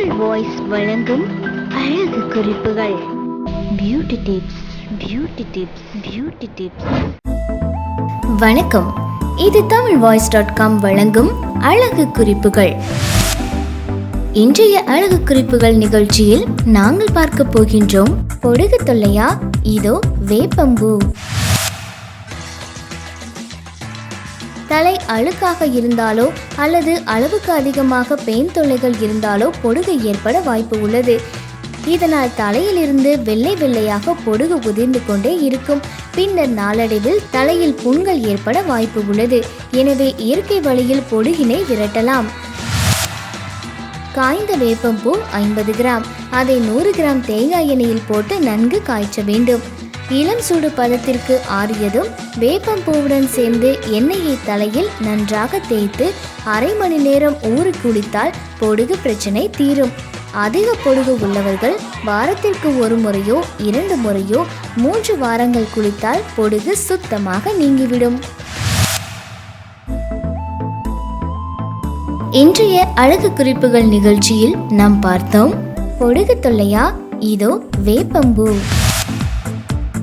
Tamil voice வழங்கும் அழகு குறிப்புகள். Beauty tips beauty tips beauty tips வணக்கம். இது தமிழ் வாய்ஸ் டாட் காம் வழங்கும் அழகு குறிப்புகள். இன்றைய அழகு குறிப்புகள் நிகழ்ச்சியில் நாங்கள் பார்க்க போகின்றோம் பொடுகு தொல்லையா? இதோ வேப்பம்பூ. தலை அழுக்காக இருந்தாலோ அல்லது அளவுக்கு அதிகமாக பெயின் தொல்லைகள் இருந்தாலோ பொடுகு ஏற்பட வாய்ப்பு உள்ளது. இதனால் தலையிலிருந்து வெள்ளை வெள்ளையாக பொடுகு உதிர்ந்து கொண்டே இருக்கும். பின்னர் நாளடைவில் தலையில் புண்கள் ஏற்பட வாய்ப்பு உள்ளது. எனவே இயற்கை வழியில் பொடுகினை விரட்டலாம். காய்ந்த வேப்பம்பூ ஐம்பது கிராம். அதை நூறு கிராம் தேங்காய் எண்ணெயில் போட்டு நன்கு காய்ச்ச வேண்டும். இளம் சூடு பதத்திற்கு ஆறியதும் வேப்பம்பூவுடன் சேர்ந்து எண்ணெயை தலையில் நன்றாக தேய்த்து அரை மணி நேரம் ஊறு குளித்தால் பொடுகு பிரச்சனை தீரும். அதிக பொடுகு உள்ளவர்கள் வாரத்திற்கு ஒரு முறையோ இரண்டு முறையோ மூன்று வாரங்கள் குளித்தால் பொடுகு சுத்தமாக நீங்கிவிடும். இன்றைய அழகு குறிப்புகள் நிகழ்ச்சியில் நாம் பார்த்தோம் பொடுகு தொல்லையா? இதோ வேப்பம்பூ.